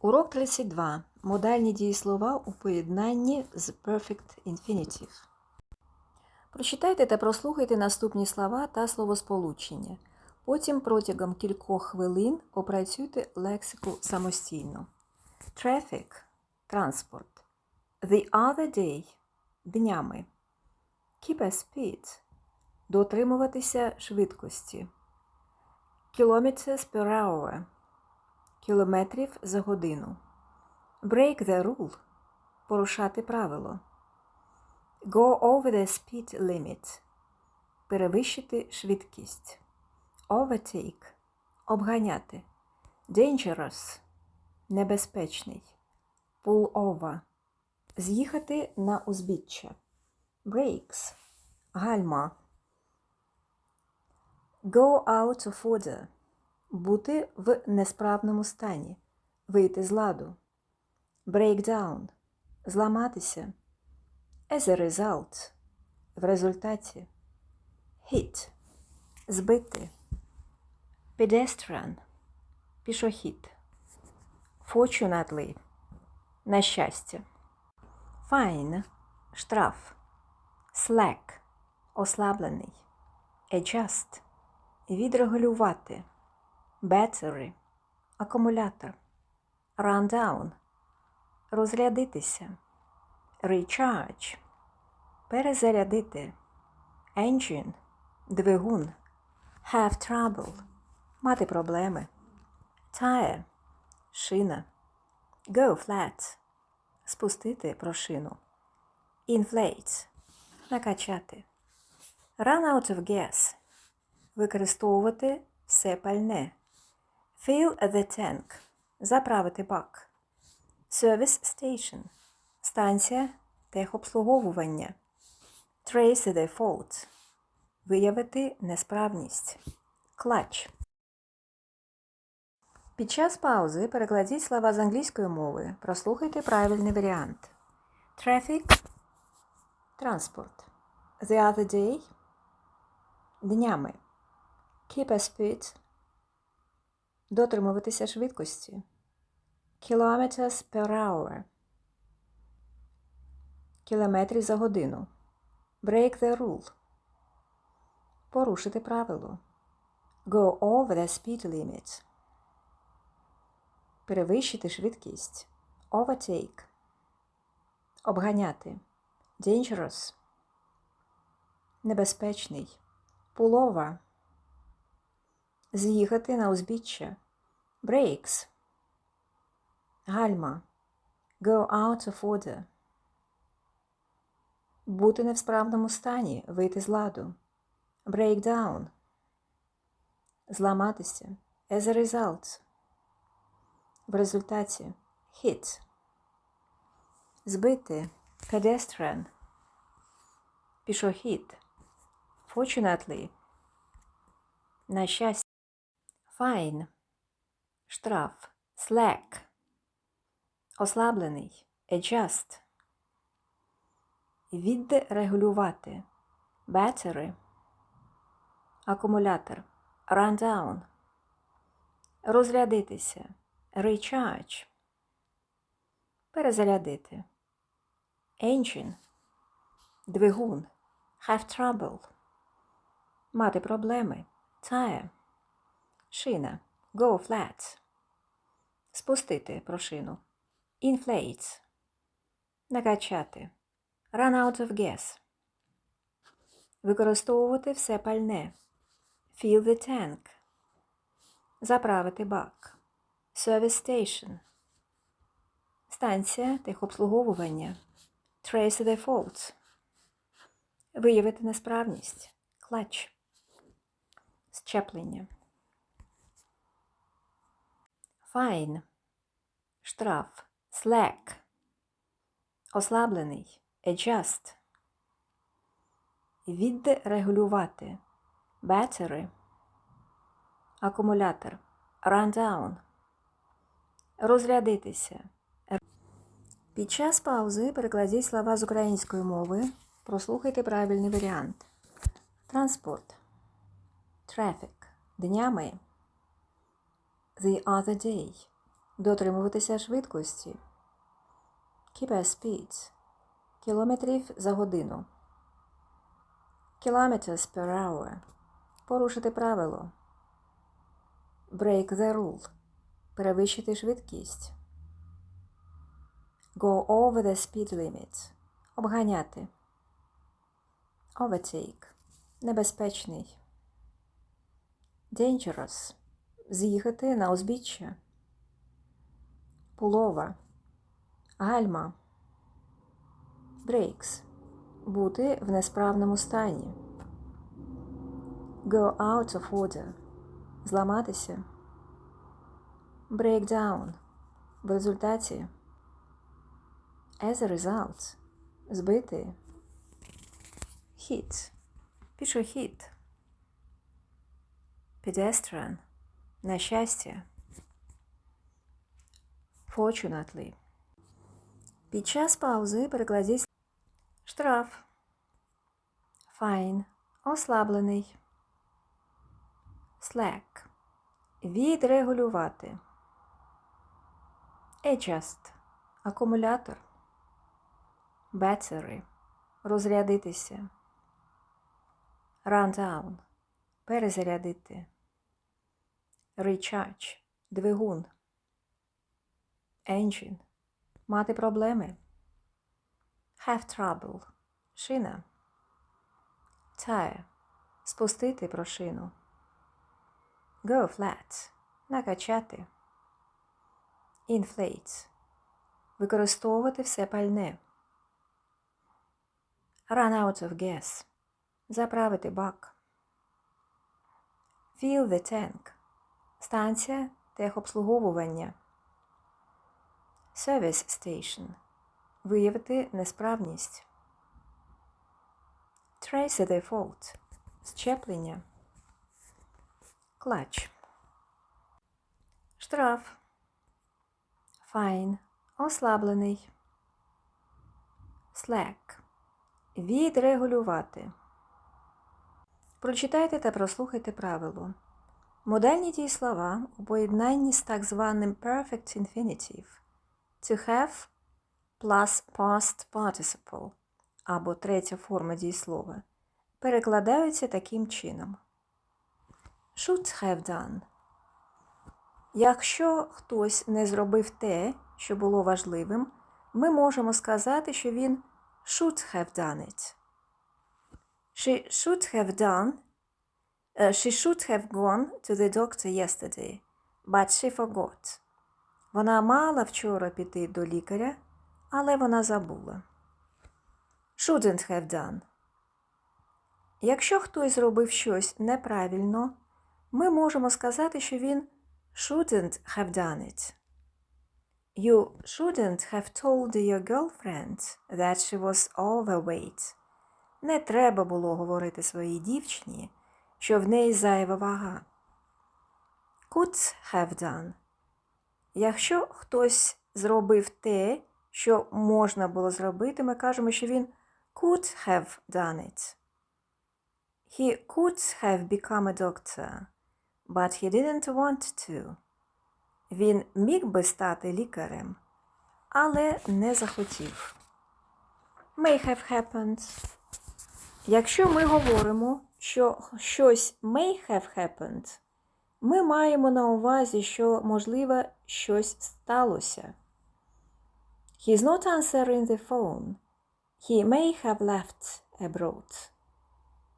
Урок 32. Модальні дієслова у поєднанні з Perfect Infinitive. Прочитайте та прослухайте наступні слова та словосполучення. Потім протягом кількох хвилин опрацюйте лексику самостійно. Traffic – транспорт. The other day – днями. Keep a speed – дотримуватися швидкості. Kilometers per hour – кілометрів за годину. Break the rule – порушати правило. Go over the speed limit – перевищити швидкість. Overtake – обганяти. Dangerous – небезпечний. Pull over – з'їхати на узбіччя. Brakes – гальма. Go out of order – бути в несправному стані, вийти з ладу. Break down – зламатися. As a result – в результаті. Hit – збити. Pedestrian – пішохід. Fortunately – на щастя. Fine – штраф. Slack – ослаблений. Adjust – відрегулювати. Battery – акумулятор. Run down – розрядитися. Recharge – перезарядити. Engine – двигун. Have trouble – мати проблеми. Tire – шина. Go flat – спустити прошину. Inflate – накачати. Run out of gas – використовувати все пальне. Fill the tank – заправити бак. Service station – станція техобслуговування. Trace the fault – виявити несправність. Clutch. Під час паузи перекладіть слова з англійської мови. Прослухайте правильний варіант. Traffic – транспорт. The other day – днями. Keep a speed – дотримуватися швидкості. Kilometers per hour – кілометрів за годину. Break the rule – порушити правило. Go over the speed limit – перевищити швидкість. Overtake – обганяти. Dangerous – небезпечний. Over – з'їхати на узбіччя. Brakes – гальма. Go out of order – бути не в справному стані, вийти з ладу. Break down – зламатися. As a result – в результаті. Hit – збити. Pedestrian – пішохід. Fortunately – на щастя. Fine – штраф. Slack – ослаблений. Adjust – відрегулювати. Battery – акумулятор. Run down – розрядитися. Recharge – перезарядити. Engine – двигун. Have trouble – мати проблеми. Tire – шина. Go flat – спустити прошину. Inflate – накачати. Run out of gas – використовувати все пальне. Fill the tank – заправити бак. Service station – станція техобслуговування. Trace the fault – виявити несправність. Clutch – щеплення. Fine – штраф. Slack – ослаблений. Adjust – відрегулювати. Battery – акумулятор. Run down – розрядитися. Під час паузи перекладіть слова з української мови. Прослухайте правильний варіант. Транспорт. Traffic. Днями. The other day. Дотримуватися швидкості. Keep a speed. Кілометрів за годину. Kilometers per hour. Порушити правило. Break the rule. Перевищити швидкість. Go over the speed limit. Обганяти. Overtake. Небезпечний. Dangerous. З'їхати на узбіччя. Пулова. Гальма. Brakes. Бути в несправному стані. Go out of order. Зламатися. Break down. В результаті. As a result. Збити. Hit. Пішохід. Pedestrian. На щастя. Fortunately. Під час паузи перекладіть штраф. Fine. Ослаблений. Slack. Відрегулювати. Adjust. Акумулятор. Battery. Розрядитися. Run down. Перезарядити. Recharge. Двигун. Engine. Мати проблеми. Have trouble. Шина. Tire. Спустити прошину. Go flat. Накачати. Inflate. Використовувати все пальне. Run out of gas. Заправити бак. Fill the tank. Станція техобслуговування. Service station. Виявити несправність. Trace the fault. Щеплення. Клач. Штраф. Fine. Ослаблений. Slack. Відрегулювати. Прочитайте та прослухайте правило. Модельні дієслова у поєднанні з так званим perfect infinitive to have plus past participle або третя форма дієслова перекладаються таким чином. Should have done. Якщо хтось не зробив те, що було важливим, ми можемо сказати, що він should have done it. She should have done uh, she should have gone to the doctor yesterday, but she forgot. Вона мала вчора піти до лікаря, але вона забула. Shouldn't have done. Якщо хтось зробив щось неправильно, ми можемо сказати, що він shouldn't have done it. You shouldn't have told your girlfriend that she was overweight. Не треба було говорити своїй дівчині, що в неї зайва вага. Could have done. Якщо хтось зробив те, що можна було зробити, ми кажемо, що він could have done it. He could have become a doctor, but he didn't want to. Він міг би стати лікарем, але не захотів. May have happened. Якщо ми говоримо, що щось may have happened, ми маємо на увазі, що, можливо, щось сталося. He's not answering the phone. He may have left abroad.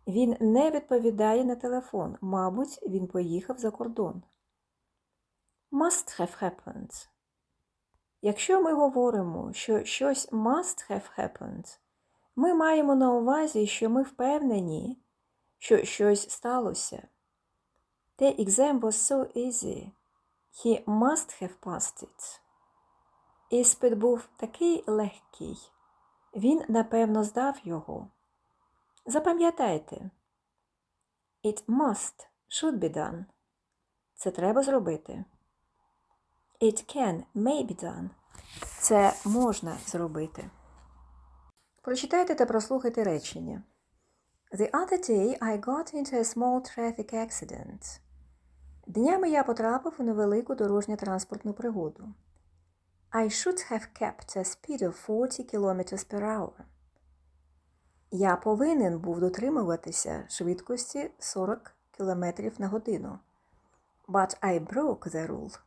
Він не відповідає на телефон. Мабуть, він поїхав за кордон. Must have happened. Якщо ми говоримо, що щось must have happened, ми маємо на увазі, що ми впевнені, що щось сталося. The exam was so easy. He must have passed it. Іспит був такий легкий. Він, напевно, здав його. Запам'ятайте. It must should be done. Це треба зробити. It can may be done. Це можна зробити. Прочитайте та прослухайте речення. The other day I got into a small traffic accident. Днями я потрапив у невелику дорожньо транспортну пригоду. I should have kept a speed of 40 kilometers per hour. Я повинен був дотримуватися швидкості 40 км на годину. But I broke the rule.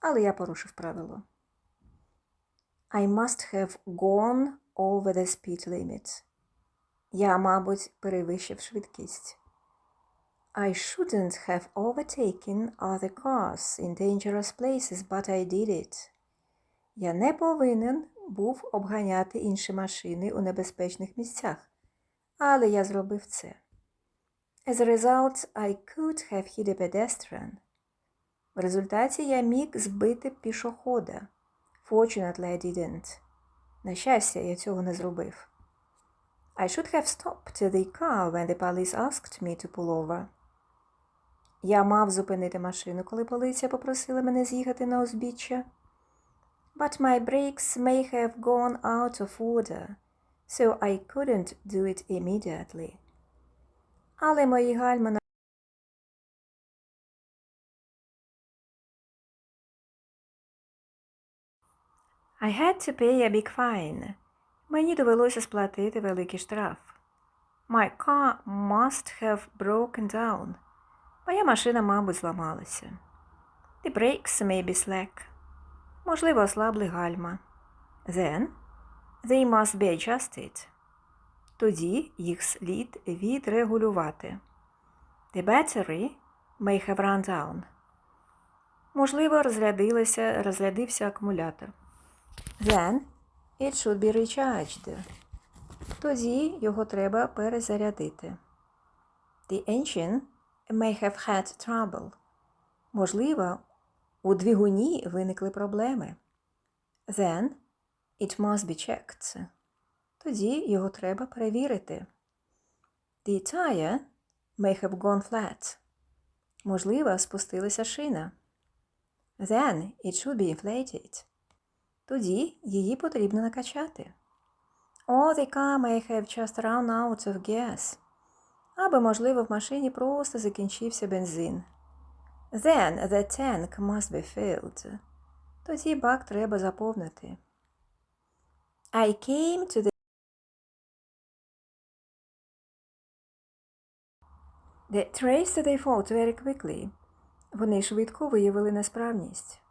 Але я порушив правило. I must have gone over the speed limit. Я, мабуть, перевищив швидкість. I shouldn't have overtaken other cars in dangerous places, but I did it. Я не повинен був обганяти інші машини у небезпечних місцях, але я зробив це. As a result, I could have hit a pedestrian. В результаті я міг збити пішохода. Fortunately, I didn't. На щастя, я цього не зробив. I should have stopped the car when the police asked me to pull over. Я мав зупинити машину, коли поліція попросила мене з'їхати на узбіччя. But my brakes may have gone out of order, so I couldn't do it immediately. Але мої гальма на I had to pay a big fine. Мені довелося сплатити великий штраф. My car must have broken down. Моя машина, мабуть, зламалася. The brakes may be slack. Можливо, ослабли гальма. Then they must be adjusted. Тоді їх слід відрегулювати. The battery may have run down. Можливо, розрядилася, розрядився акумулятор. Then it should be recharged. Тоді його треба перезарядити. The engine may have had trouble. Можливо, у двигуні виникли проблеми. Then it must be checked. Тоді його треба перевірити. The tire may have gone flat. Можливо, спустилася шина. Then it should be inflated. Тоді її потрібно накачати. Or the car may have just run out of gas. Або, можливо, в машині просто закінчився бензин. Then the tank must be filled. Тоді бак треба заповнити. I came to the They traced the fault very quickly. Вони швидко виявили несправність.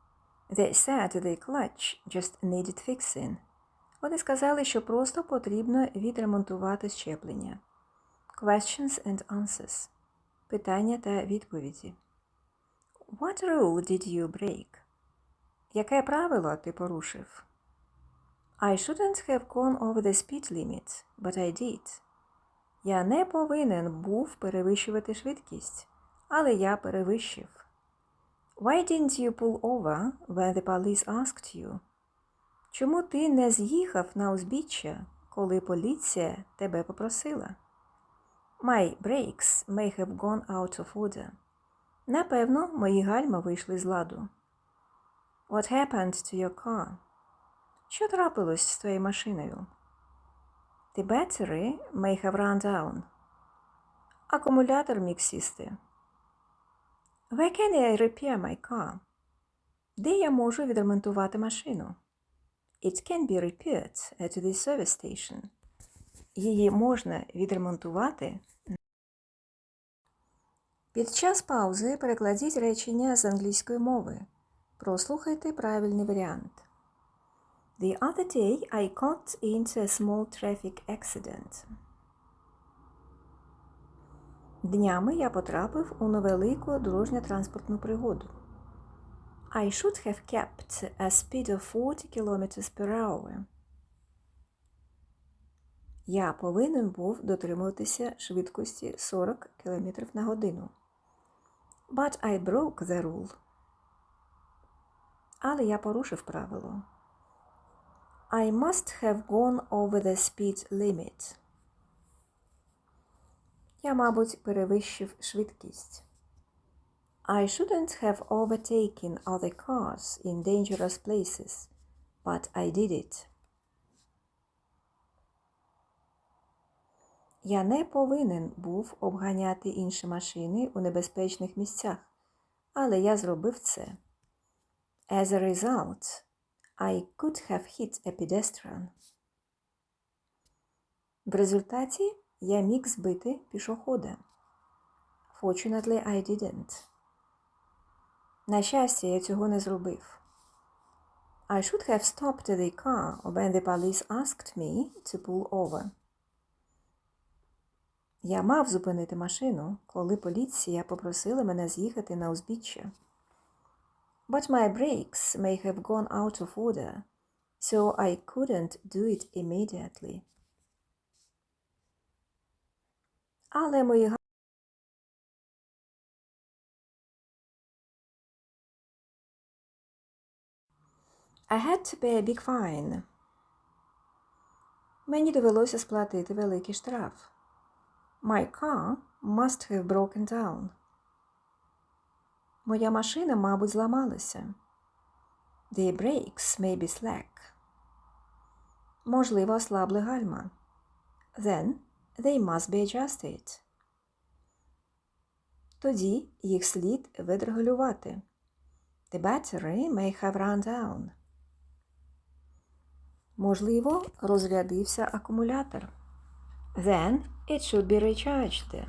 They said the clutch just needed fixing. Вони сказали, що просто потрібно відремонтувати щеплення. Questions and answers. Питання та відповіді. What rule did you break? Яке правило ти порушив? I shouldn't have gone over the speed limit, but I did. Я не повинен був перевищувати швидкість, але я перевищив. Why didn't you pull over when the police asked you? Чому ти не з'їхав на узбіччя, коли поліція тебе попросила? My brakes may have gone out of order. Напевно, мої гальма вийшли з ладу. What happened to your car? Що трапилось з твоєю машиною? The battery may have run down. Акумулятор міг сісти. Where can I repair my car? Де я можу відремонтувати машину? It can be repaired at the service station. Її можна відремонтувати. Під час паузи перекладіть речення з англійської мови. Прослухайте правильний варіант. The other day I got into a small traffic accident. Днями я потрапив у невелику дорожньо-транспортну пригоду. I should have kept a speed of 40 km per hour. Я повинен був дотримуватися швидкості 40 км на годину. But I broke the rule. Але я порушив правило. I must have gone over the speed limit. Я, мабуть, перевищив швидкість. I shouldn't have overtaken other cars in dangerous places, but I did it. Я не повинен був обганяти інші машини у небезпечних місцях, але я зробив це. As a result, I could have hit a pedestrian. В результаті я міг збити пішохода. Fortunately, I didn't. На щастя, я цього не зробив. I should have stopped the car when the police asked me to pull over. Я мав зупинити машину, коли поліція попросила мене з'їхати на узбіччя. But my brakes may have gone out of order, so I couldn't do it immediately. Але мої I had to pay a big fine. Мені довелося сплатити великий штраф. My car must have broken down. Моя машина, мабуть, зламалася. The brakes may be slack. Можливо, ослабли гальма. Then they must be adjusted. Тоді їх слід відрегулювати. The battery may have run down. Можливо, розрядився акумулятор. Then it should be recharged.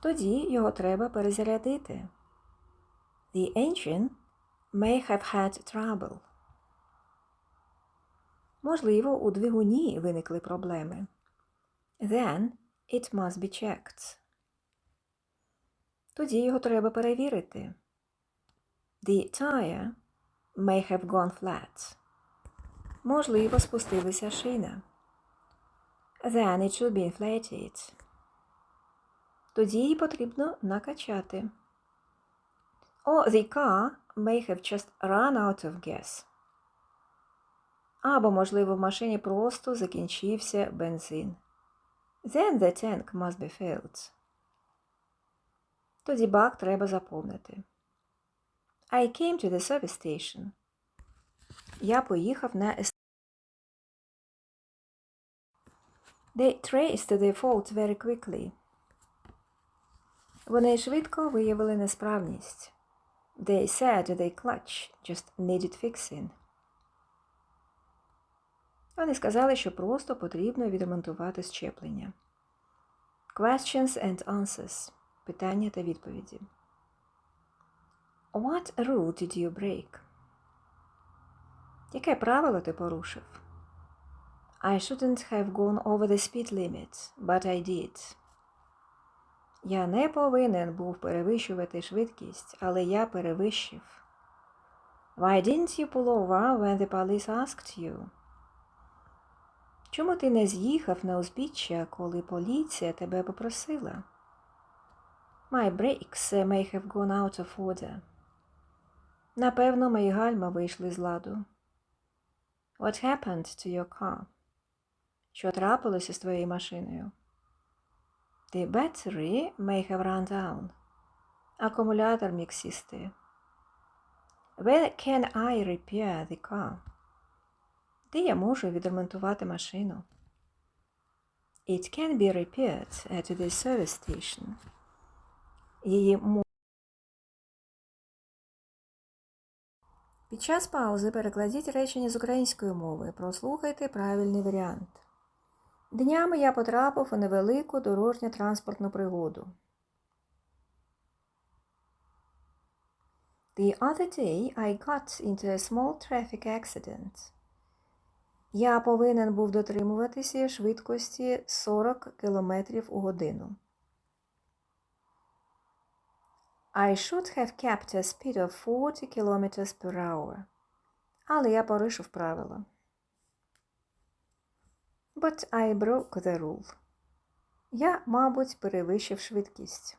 Тоді його треба перезарядити. The engine may have had trouble. Можливо, у двигуні виникли проблеми. Then it must be checked. Тоді його треба перевірити. The tire may have gone flat. Можливо, спустилася шина. Then it should be inflated. Тоді її потрібно накачати. Or the car may have just run out of gas. Або, можливо, в машині просто закінчився бензин. Then the tank must be filled. Тоді бак треба заповнити. I came to the service station. Я поїхав на ес- They traced the fault very quickly. Вони швидко виявили несправність. They said the clutch just needed fixing. Вони сказали, що просто потрібно відремонтувати щеплення. Questions and answers. Питання та відповіді. What rule did you break? Яке правило ти порушив? I shouldn't have gone over the speed limit, but I did. Я не повинен був перевищувати швидкість, але я перевищив. Why didn't you pull over when the police asked you? Чому ти не з'їхав на узбіччя, коли поліція тебе попросила? My brakes may have gone out of order. Напевно, мої гальма вийшли з ладу. What happened to your car? Що трапилося з твоєю машиною? The battery may have run down. Акумулятор міг сісти. When can I repair the car? Де я можу відремонтувати машину? It can be repaired at the service station. Її Під час паузи перекладіть речення з української мови. Прослухайте правильний варіант. Днями я потрапив у невелику дорожньо-транспортну пригоду. The other day I got into a small traffic accident. Я повинен був дотримуватися швидкості 40 км у годину. I should have kept a speed of 40 km per hour. Але я порушив правила. But I broke the rule. Я, мабуть, перевищив швидкість.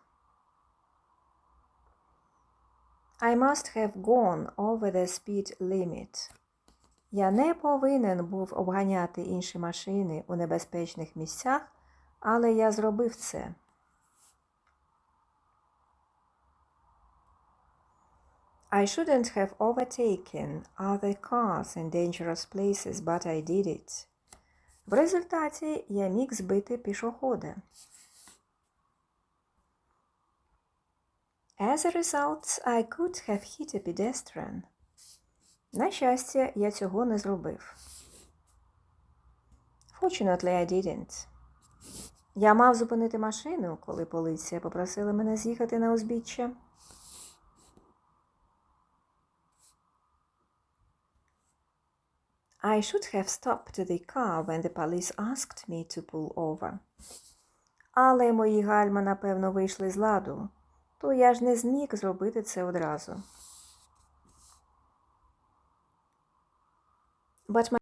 I must have gone over the speed limit. Я не повинен був обганяти інші машини у небезпечних місцях, але я зробив це. I shouldn't have overtaken other cars in dangerous places, but I did it. В результаті я міг збити пішохода. As a result, I could have hit a pedestrian. На щастя, я цього не зробив. Fortunately, I didn't. Я мав зупинити машину, коли поліція попросила мене з'їхати на узбіччя. I should have stopped the car when the police asked me to pull over. Але мої гальма, напевно, вийшли з ладу, то я ж не зміг зробити це одразу. But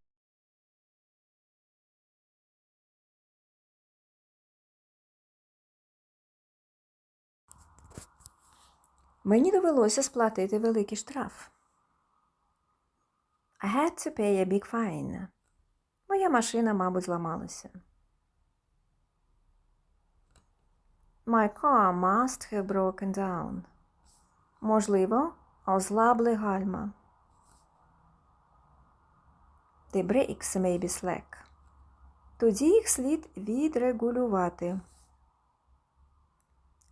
Мені довелося сплатити великий штраф. I had to pay a big fine. Моя машина, мабуть, зламалася. My car must have broken down. Можливо, озлабли гальма. The brakes may be slack. Тоді їх слід відрегулювати.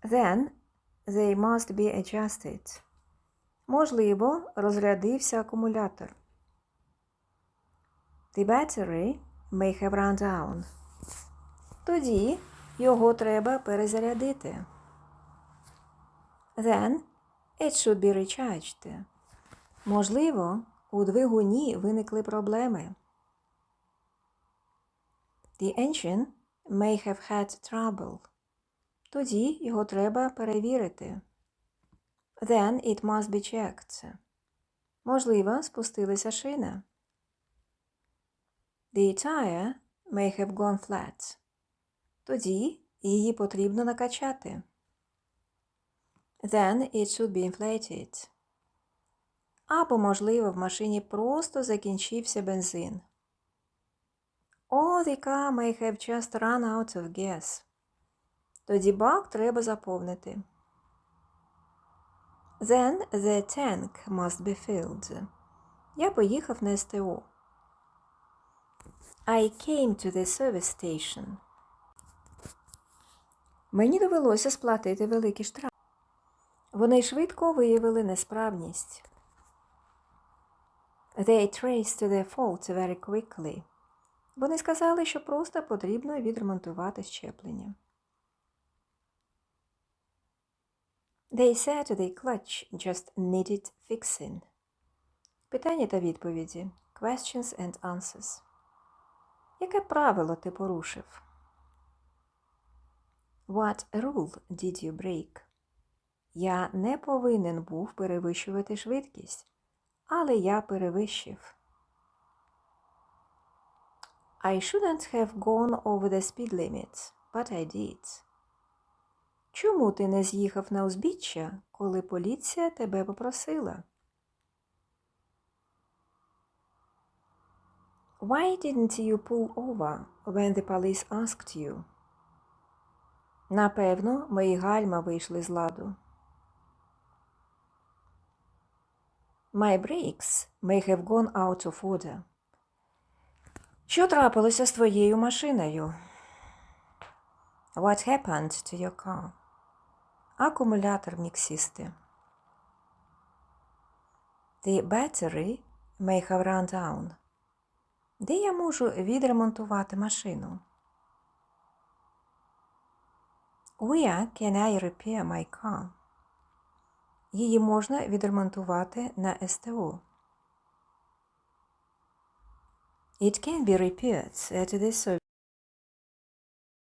Then they must be adjusted. Можливо, розрядився акумулятор. The battery may have run down. Тоді його треба перезарядити. Then it should be recharged. Можливо, у двигуні виникли проблеми. The engine may have had trouble. Тоді його треба перевірити. Then it must be checked. Можливо, спустилася шина. The tire may have gone flat. Тоді її потрібно накачати. Then it should be inflated. Або, можливо, в машині просто закінчився бензин. Or the car may have just run out of gas. Тоді бак треба заповнити. Then the tank must be filled. Я поїхав на СТО. I came to the service station. Мені довелося сплатити великий штраф. Вони швидко виявили несправність. They traced the fault very quickly. Вони сказали, що просто потрібно відремонтувати щеплення. They said the clutch just needed fixing. Питання та відповіді. Questions and answers. Яке правило ти порушив? What rule did you break? Я не повинен був перевищувати швидкість, але я перевищив. I shouldn't have gone over the speed limit, but I did. Чому ти не з'їхав на узбіччя, коли поліція тебе попросила? Why didn't you pull over when the police asked you? Напевно, мої гальма вийшли з ладу. My brakes may have gone out of order. Що трапилося з твоєю машиною? What happened to your car? Акумулятор міг сісти. The battery may have run down. Де я можу відремонтувати машину? Where can I repair my car? Її можна відремонтувати на СТО. It can be repaired at the service.